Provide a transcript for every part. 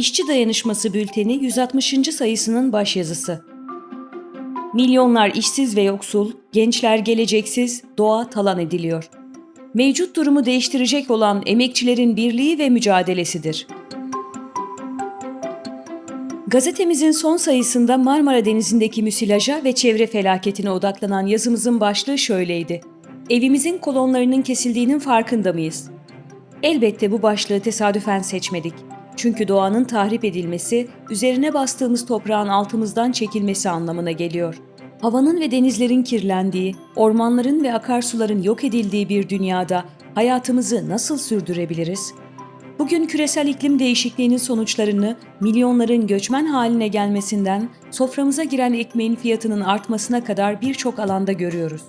İşçi Dayanışması Bülteni 160. sayısının başyazısı. Milyonlar işsiz ve yoksul, gençler geleceksiz, doğa talan ediliyor. Mevcut durumu değiştirecek olan emekçilerin birliği ve mücadelesidir. Gazetemizin son sayısında Marmara Denizi'ndeki müsilaja ve çevre felaketine odaklanan yazımızın başlığı şöyleydi. Evimizin kolonlarının kesildiğinin farkında mıyız? Elbette bu başlığı tesadüfen seçmedik. Çünkü doğanın tahrip edilmesi, üzerine bastığımız toprağın altımızdan çekilmesi anlamına geliyor. Havanın ve denizlerin kirlendiği, ormanların ve akarsuların yok edildiği bir dünyada hayatımızı nasıl sürdürebiliriz? Bugün küresel iklim değişikliğinin sonuçlarını milyonların göçmen haline gelmesinden soframıza giren ekmeğin fiyatının artmasına kadar birçok alanda görüyoruz.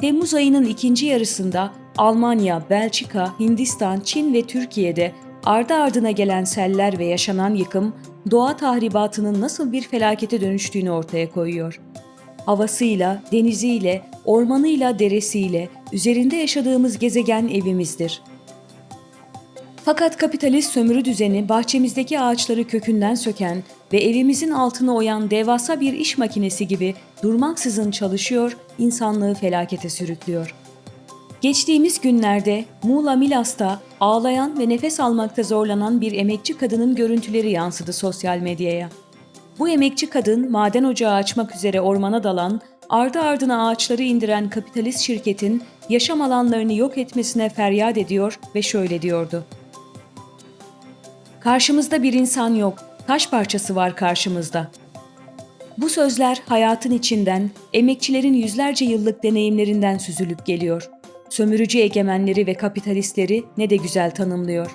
Temmuz ayının ikinci yarısında Almanya, Belçika, Hindistan, Çin ve Türkiye'de ardı ardına gelen seller ve yaşanan yıkım, doğa tahribatının nasıl bir felakete dönüştüğünü ortaya koyuyor. Havasıyla, deniziyle, ormanıyla, deresiyle, üzerinde yaşadığımız gezegen evimizdir. Fakat kapitalist sömürü düzeni bahçemizdeki ağaçları kökünden söken ve evimizin altına oyan devasa bir iş makinesi gibi durmaksızın çalışıyor, insanlığı felakete sürüklüyor. Geçtiğimiz günlerde Muğla Milas'ta ağlayan ve nefes almakta zorlanan bir emekçi kadının görüntüleri yansıdı sosyal medyaya. Bu emekçi kadın maden ocağı açmak üzere ormana dalan, ardı ardına ağaçları indiren kapitalist şirketin yaşam alanlarını yok etmesine feryat ediyor ve şöyle diyordu. Karşımızda bir insan yok, taş parçası var karşımızda. Bu sözler hayatın içinden, emekçilerin yüzlerce yıllık deneyimlerinden süzülüp geliyor. Sömürücü egemenleri ve kapitalistleri ne de güzel tanımlıyor.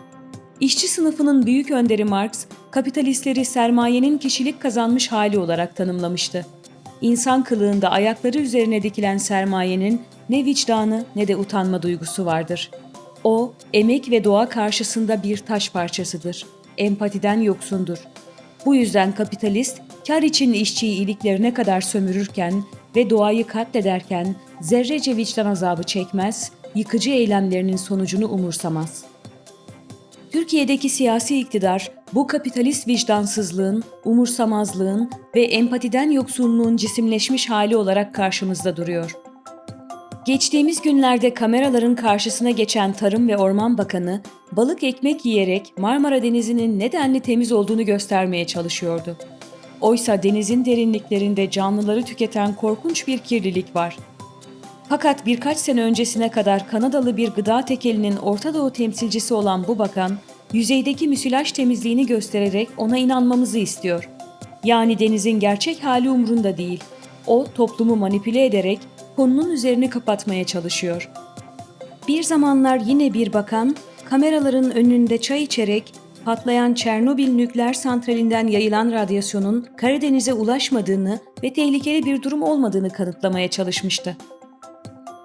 İşçi sınıfının büyük önderi Marx, kapitalistleri sermayenin kişilik kazanmış hali olarak tanımlamıştı. İnsan kılığında ayakları üzerine dikilen sermayenin ne vicdanı ne de utanma duygusu vardır. O, emek ve doğa karşısında bir taş parçasıdır. Empatiden yoksundur. Bu yüzden kapitalist, kar için işçiyi iliklerine kadar sömürürken ve doğayı katlederken zerrece vicdan azabı çekmez, yıkıcı eylemlerinin sonucunu umursamaz. Türkiye'deki siyasi iktidar bu kapitalist vicdansızlığın, umursamazlığın ve empatiden yoksunluğun cisimleşmiş hali olarak karşımızda duruyor. Geçtiğimiz günlerde kameraların karşısına geçen Tarım ve Orman Bakanı, balık ekmek yiyerek Marmara Denizi'nin nedenli temiz olduğunu göstermeye çalışıyordu. Oysa denizin derinliklerinde canlıları tüketen korkunç bir kirlilik var. Fakat birkaç sene öncesine kadar Kanadalı bir gıda tekelinin Orta Doğu temsilcisi olan bu bakan, yüzeydeki müsilaj temizliğini göstererek ona inanmamızı istiyor. Yani denizin gerçek hali umrunda değil. O toplumu manipüle ederek konunun üzerini kapatmaya çalışıyor. Bir zamanlar yine bir bakan, kameraların önünde çay içerek patlayan Çernobil nükleer santralinden yayılan radyasyonun Karadeniz'e ulaşmadığını ve tehlikeli bir durum olmadığını kanıtlamaya çalışmıştı.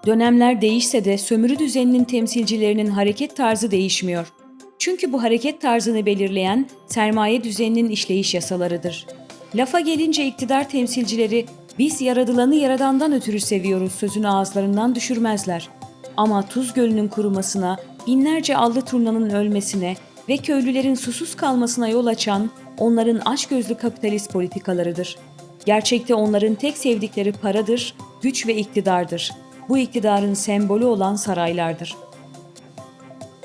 Dönemler değişse de sömürü düzeninin temsilcilerinin hareket tarzı değişmiyor. Çünkü bu hareket tarzını belirleyen sermaye düzeninin işleyiş yasalarıdır. Lafa gelince iktidar temsilcileri biz yaradılanı yaradandan ötürü seviyoruz sözünü ağızlarından düşürmezler. Ama Tuz Gölü'nün kurumasına, binlerce allı turnanın ölmesine ve köylülerin susuz kalmasına yol açan onların açgözlü kapitalist politikalarıdır. Gerçekte onların tek sevdikleri paradır, güç ve iktidardır. Bu iktidarın sembolü olan saraylardır.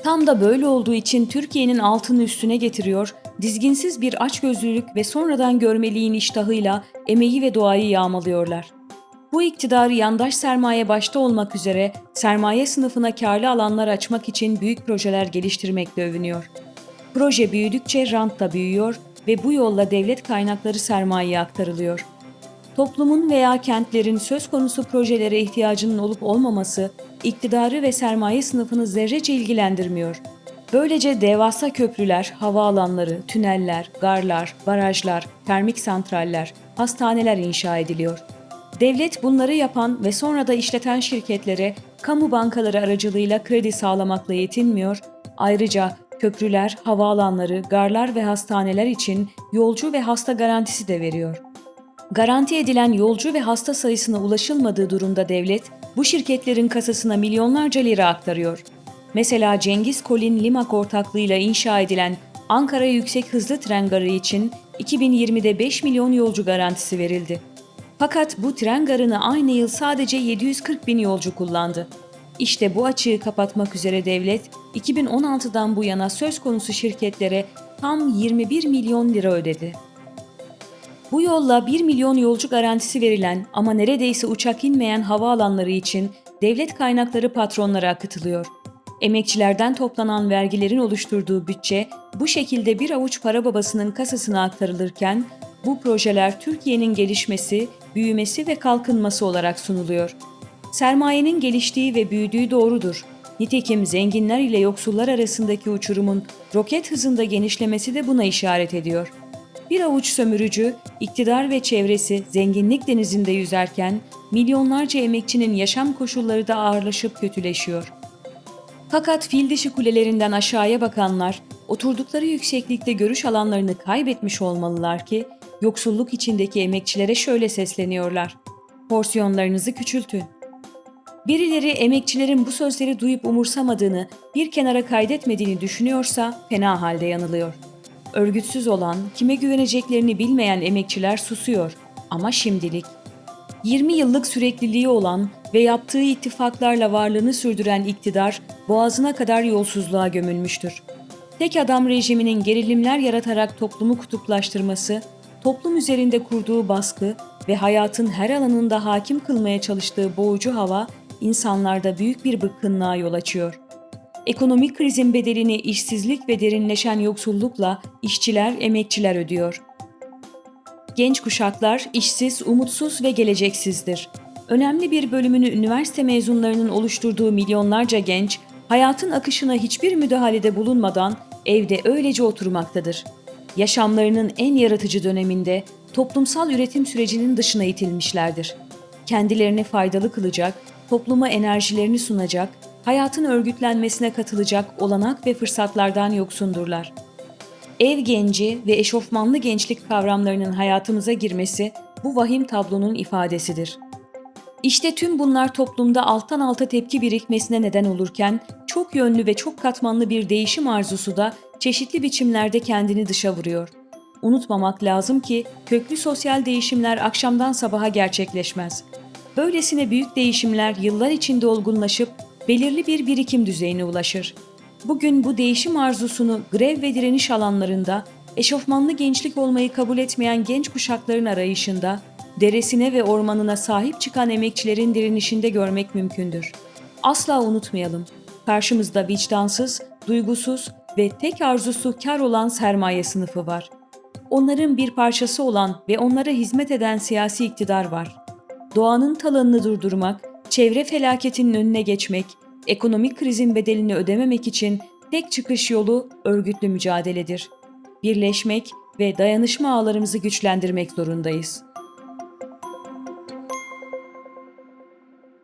Tam da böyle olduğu için Türkiye'nin altını üstüne getiriyor, dizginsiz bir açgözlülük ve sonradan görmeliğin iştahıyla emeği ve doğayı yağmalıyorlar. Bu iktidarı yandaş sermaye başta olmak üzere sermaye sınıfına karlı alanlar açmak için büyük projeler geliştirmekle övünüyor. Proje büyüdükçe rant da büyüyor ve bu yolla devlet kaynakları sermayeye aktarılıyor. Toplumun veya kentlerin söz konusu projelere ihtiyacının olup olmaması iktidarı ve sermaye sınıfını zerrece ilgilendirmiyor. Böylece devasa köprüler, havaalanları, tüneller, garlar, barajlar, termik santraller, hastaneler inşa ediliyor. Devlet bunları yapan ve sonra da işleten şirketlere kamu bankaları aracılığıyla kredi sağlamakla yetinmiyor, ayrıca köprüler, havaalanları, garlar ve hastaneler için yolcu ve hasta garantisi de veriyor. Garanti edilen yolcu ve hasta sayısına ulaşılmadığı durumda devlet, bu şirketlerin kasasına milyonlarca lira aktarıyor. Mesela Cengiz Kolin Limak ortaklığıyla inşa edilen Ankara Yüksek Hızlı Tren Garı için 2020'de 5 milyon yolcu garantisi verildi. Fakat bu tren garını aynı yıl sadece 740 bin yolcu kullandı. İşte bu açığı kapatmak üzere devlet 2016'dan bu yana söz konusu şirketlere tam 21 milyon lira ödedi. Bu yolla 1 milyon yolcu garantisi verilen ama neredeyse uçak inmeyen havaalanları için devlet kaynakları patronlara akıtılıyor. Emekçilerden toplanan vergilerin oluşturduğu bütçe bu şekilde bir avuç para babasının kasasına aktarılırken bu projeler Türkiye'nin gelişmesi, büyümesi ve kalkınması olarak sunuluyor. Sermayenin geliştiği ve büyüdüğü doğrudur. Nitekim zenginler ile yoksullar arasındaki uçurumun roket hızında genişlemesi de buna işaret ediyor. Bir avuç sömürücü, iktidar ve çevresi zenginlik denizinde yüzerken milyonlarca emekçinin yaşam koşulları da ağırlaşıp kötüleşiyor. Fakat fil dişi kulelerinden aşağıya bakanlar oturdukları yükseklikte görüş alanlarını kaybetmiş olmalılar ki yoksulluk içindeki emekçilere şöyle sesleniyorlar. Porsiyonlarınızı küçültün. Birileri emekçilerin bu sözleri duyup umursamadığını, bir kenara kaydetmediğini düşünüyorsa fena halde yanılıyor. Örgütsüz olan, kime güveneceklerini bilmeyen emekçiler susuyor ama şimdilik. 20 yıllık sürekliliği olan ve yaptığı ittifaklarla varlığını sürdüren iktidar boğazına kadar yolsuzluğa gömülmüştür. Tek adam rejiminin gerilimler yaratarak toplumu kutuplaştırması, toplum üzerinde kurduğu baskı ve hayatın her alanında hakim kılmaya çalıştığı boğucu hava insanlarda büyük bir bıkkınlığa yol açıyor. Ekonomik krizin bedelini işsizlik ve derinleşen yoksullukla işçiler, emekçiler ödüyor. Genç kuşaklar işsiz, umutsuz ve geleceksizdir. Önemli bir bölümünü üniversite mezunlarının oluşturduğu milyonlarca genç, hayatın akışına hiçbir müdahalede bulunmadan evde öylece oturmaktadır. Yaşamlarının en yaratıcı döneminde toplumsal üretim sürecinin dışına itilmişlerdir. Kendilerini faydalı kılacak, topluma enerjilerini sunacak, hayatın örgütlenmesine katılacak olanak ve fırsatlardan yoksundurlar. Ev genci ve eşofmanlı gençlik kavramlarının hayatımıza girmesi bu vahim tablonun ifadesidir. İşte tüm bunlar toplumda alttan alta tepki birikmesine neden olurken çok yönlü ve çok katmanlı bir değişim arzusu da çeşitli biçimlerde kendini dışa vuruyor. Unutmamak lazım ki köklü sosyal değişimler akşamdan sabaha gerçekleşmez. Böylesine büyük değişimler yıllar içinde olgunlaşıp belirli bir birikim düzeyine ulaşır. Bugün bu değişim arzusunu grev ve direniş alanlarında, eşofmanlı gençlik olmayı kabul etmeyen genç kuşakların arayışında, deresine ve ormanına sahip çıkan emekçilerin direnişinde görmek mümkündür. Asla unutmayalım, karşımızda vicdansız, duygusuz ve tek arzusu kar olan sermaye sınıfı var. Onların bir parçası olan ve onlara hizmet eden siyasi iktidar var. Doğanın talanını durdurmak, çevre felaketinin önüne geçmek, ekonomik krizin bedelini ödememek için tek çıkış yolu örgütlü mücadeledir. Birleşmek ve dayanışma ağlarımızı güçlendirmek zorundayız.